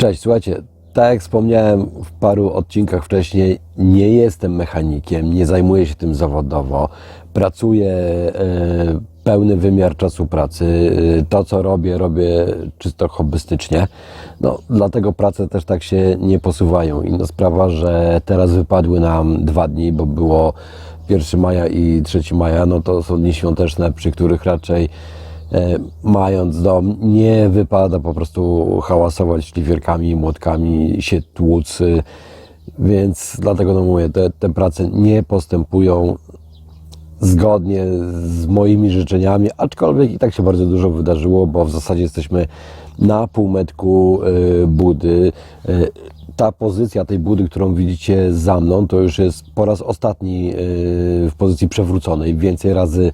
Cześć, słuchajcie, tak jak wspomniałem w paru odcinkach wcześniej, nie jestem mechanikiem, nie zajmuję się tym zawodowo. Pracuję e, pełny wymiar czasu pracy. E, To, co robię, robię czysto hobbystycznie. No, dlatego prace też tak się nie posuwają. Inna sprawa, że teraz wypadły nam dwa dni, bo było 1 maja i 3 maja, no to są dni świąteczne, przy których raczej mając dom, nie wypada po prostu hałasować szlifierkami, młotkami, się tłuc, więc dlatego no mówię, te, te prace nie postępują zgodnie z moimi życzeniami, aczkolwiek i tak się bardzo dużo wydarzyło, bo w zasadzie jesteśmy na półmetku y, budy. Y, Ta pozycja tej budy, którą widzicie za mną, to już jest po raz ostatni w pozycji przewróconej. Więcej razy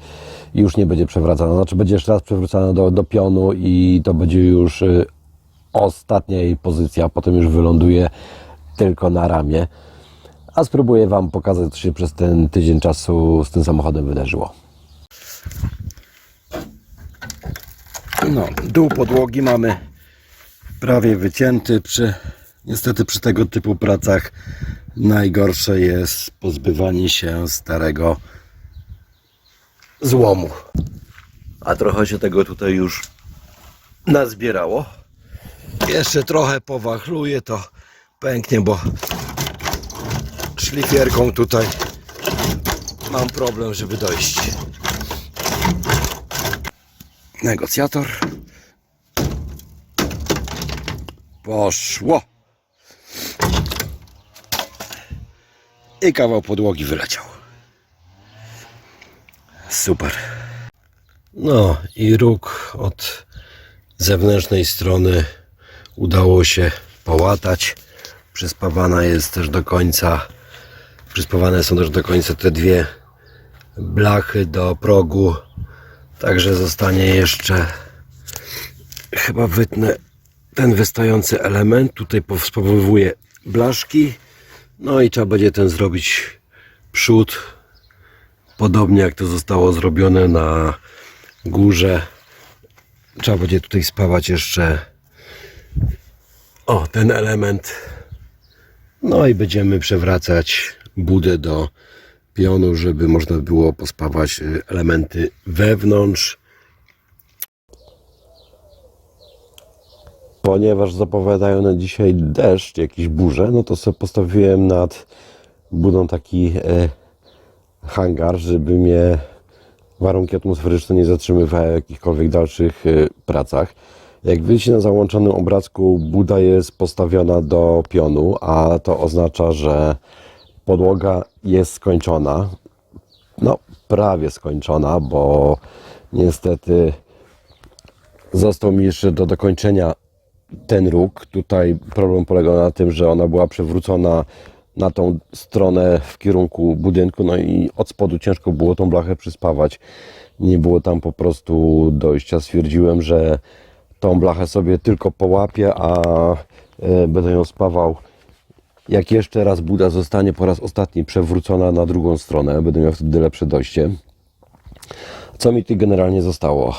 już nie będzie przewracana. Znaczy będzie jeszcze raz przewrócona do, do pionu i to będzie już y, ostatnia jej pozycja. Potem już wyląduje tylko na ramię. A spróbuję Wam pokazać, co się przez ten tydzień czasu z tym samochodem wydarzyło. No, dół podłogi mamy prawie wycięty. Przy, niestety przy tego typu pracach najgorsze jest pozbywanie się starego złomu. A trochę się tego tutaj już nazbierało. Jeszcze trochę powachluję, to pęknie, bo szlifierką tutaj mam problem, żeby dojść. Negocjator. Poszło. I kawał podłogi wyleciał. Super. No i róg od zewnętrznej strony udało się połatać. Przyspawana jest też do końca, przyspawane są też do końca te dwie blachy do progu. Także zostanie jeszcze chyba wytnę ten wystający element. Tutaj powspowywuję blaszki. No i trzeba będzie ten zrobić przód. Podobnie jak to zostało zrobione na górze. Trzeba będzie tutaj spawać jeszcze o ten element. No i będziemy przewracać budę do pionu, żeby można było pospawać y, elementy wewnątrz. Ponieważ zapowiadają na dzisiaj deszcz, jakieś burze, no to sobie postawiłem nad budą taki e, hangar, żeby mnie warunki atmosferyczne nie zatrzymywały w jakichkolwiek dalszych e, pracach. Jak widzicie na załączonym obrazku, buda jest postawiona do pionu, a to oznacza, że podłoga jest skończona. No, prawie skończona, bo niestety został mi jeszcze do dokończenia ten róg. Tutaj problem polegał na tym, że ona była przewrócona na tą stronę w kierunku budynku, no i od spodu ciężko było tą blachę przyspawać. Nie było tam po prostu dojścia. Stwierdziłem, że tą blachę sobie tylko połapię, a e, będę ją spawał jak jeszcze raz buda zostanie po raz ostatni przewrócona na drugą stronę. Będę miał wtedy lepsze dojście. Co mi tu generalnie zostało?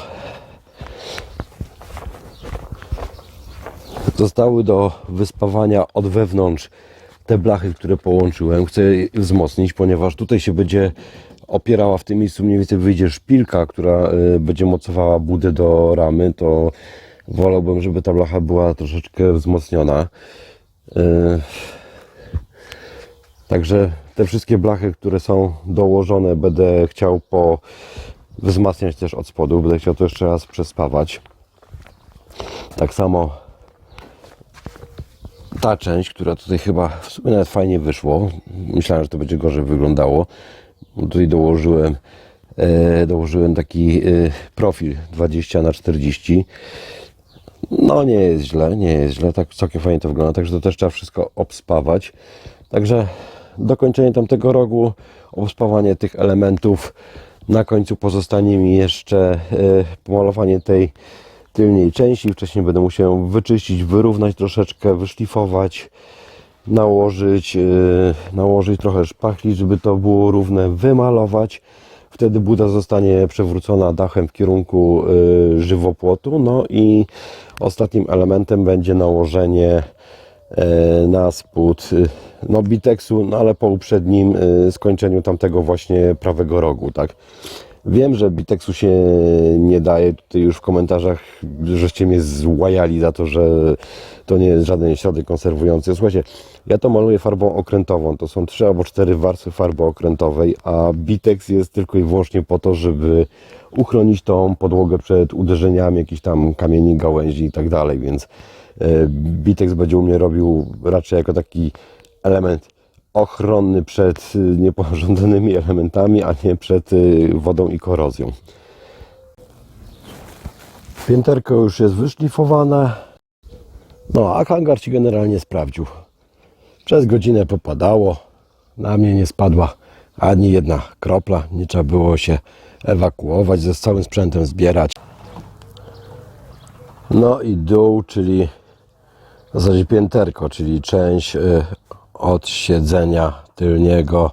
Zostały do wyspawania od wewnątrz te blachy, które połączyłem. Chcę wzmocnić, ponieważ tutaj się będzie opierała w tym miejscu mniej więcej wyjdzie szpilka, która y, będzie mocowała budę do ramy, to wolałbym, żeby ta blacha była troszeczkę wzmocniona. Y, Także te wszystkie blachy, które są dołożone, będę chciał po wzmacniać też od spodu. Będę chciał to jeszcze raz przespawać. Tak samo ta część, która tutaj chyba w sumie nawet fajnie wyszło. Myślałem, że to będzie gorzej wyglądało. Tutaj dołożyłem, e, dołożyłem taki e, profil 20 na 40 no nie jest źle, nie jest źle, tak całkiem fajnie to wygląda, także to też trzeba wszystko obspawać. Także dokończenie tamtego rogu, obspawanie tych elementów, na końcu pozostanie mi jeszcze e, pomalowanie tej tylniej części. Wcześniej będę musiał wyczyścić, wyrównać troszeczkę, wyszlifować, nałożyć, e, nałożyć trochę szpachli, żeby to było równe, wymalować. wtedy buda zostanie przewrócona dachem w kierunku y, żywopłotu. No i ostatnim elementem będzie nałożenie e, na spód y, no, biteksu, no ale po uprzednim y, skończeniu tamtego właśnie prawego rogu, tak. Wiem, że biteksu się nie daje. Tutaj już w komentarzach żeście mnie złajali za to, że to nie jest żaden środek konserwujący. Słuchajcie, ja to maluję farbą okrętową. To są trzy albo cztery warstwy farby okrętowej, a biteks jest tylko i wyłącznie po to, żeby uchronić tą podłogę przed uderzeniami jakichś tam kamieni, gałęzi i tak dalej, więc e, biteks będzie u mnie robił raczej jako taki element ochronny przed y, niepożądanymi elementami, a nie przed y, wodą i korozją. Pięterko już jest wyszlifowane. No, a hangar ci generalnie sprawdził. Przez godzinę popadało. Na mnie nie spadła ani jedna kropla. Nie trzeba było się ewakuować, ze całym sprzętem zbierać. No i dół, czyli w zasadzie pięterko, czyli część y, od siedzenia tylniego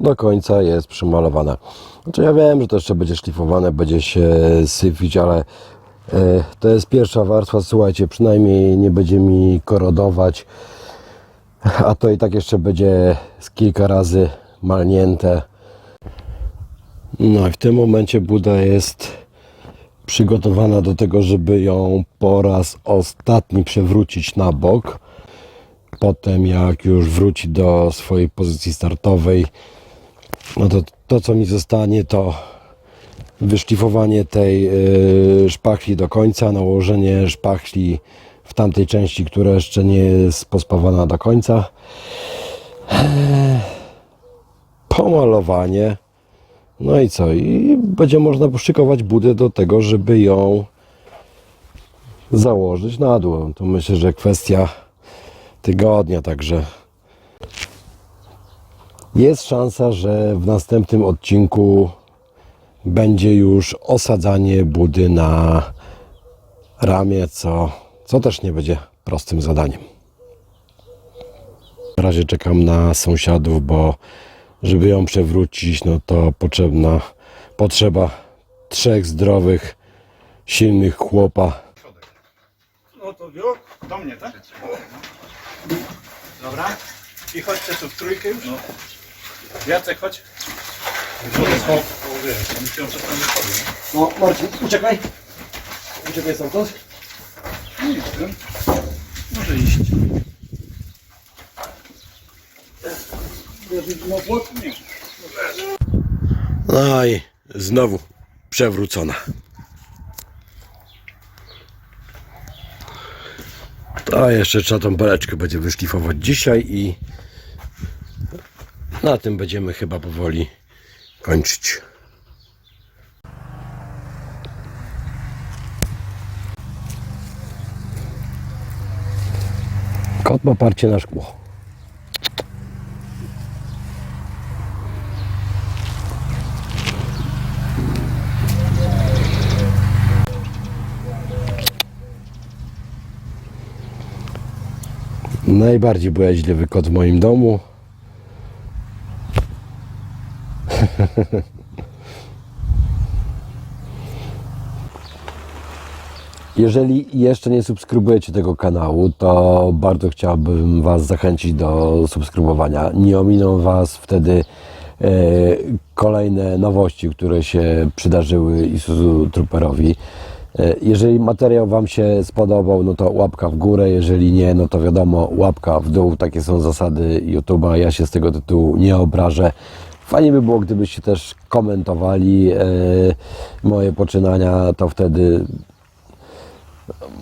do końca jest przymalowana. Znaczy ja wiem, że to jeszcze będzie szlifowane, będzie się syfić, ale y, to jest pierwsza warstwa, słuchajcie, przynajmniej nie będzie mi korodować, a to i tak jeszcze będzie z kilka razy malnięte. No i w tym momencie Buda jest przygotowana do tego, żeby ją po raz ostatni przewrócić na bok. Potem jak już wróci do swojej pozycji startowej, no to to co mi zostanie to wyszlifowanie tej y, szpachli do końca, nałożenie szpachli w tamtej części, która jeszcze nie jest pospawana do końca. Pomalowanie. No i co? I będzie można poszykować budę do tego, żeby ją założyć na dół. To myślę, że kwestia tygodnia, także jest szansa, że w następnym odcinku będzie już osadzanie budy na ramię, co, co też nie będzie prostym zadaniem. Na razie czekam na sąsiadów, bo żeby ją przewrócić, no to potrzebna potrzeba trzech zdrowych, silnych chłopa. No to wio, do mnie, tak? Dobra. I chodźcie tu w trójkę już. No. Jacek, chodź. O, wiesz, ja myślałem, że tam nie chodzi. No Marcin, uciekaj. Uciekaj stamtąd. No i ten. Może iść. Bierzesz na płot? Nie. No i znowu przewrócona. To jeszcze trzeba tą beleczkę będzie wyszlifować dzisiaj i na tym będziemy chyba powoli kończyć. Kot ma parcie na szkło. Najbardziej bojaźliwy kot w moim domu. Jeżeli jeszcze nie subskrybujecie tego kanału, to bardzo chciałbym Was zachęcić do subskrybowania. Nie ominą Was wtedy e, kolejne nowości, które się przydarzyły Isuzu Trooperowi. E, Jeżeli materiał Wam się spodobał, no to łapka w górę, jeżeli nie, no to wiadomo, łapka w dół. Takie są zasady YouTube'a. Ja się z tego tytułu nie obrażę. Fajnie by było, gdybyście też komentowali e, moje poczynania, to wtedy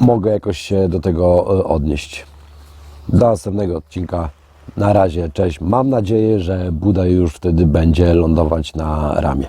mogę jakoś się do tego e, odnieść. Do następnego odcinka. Na razie, cześć. Mam nadzieję, że Buda już wtedy będzie lądować na ramię.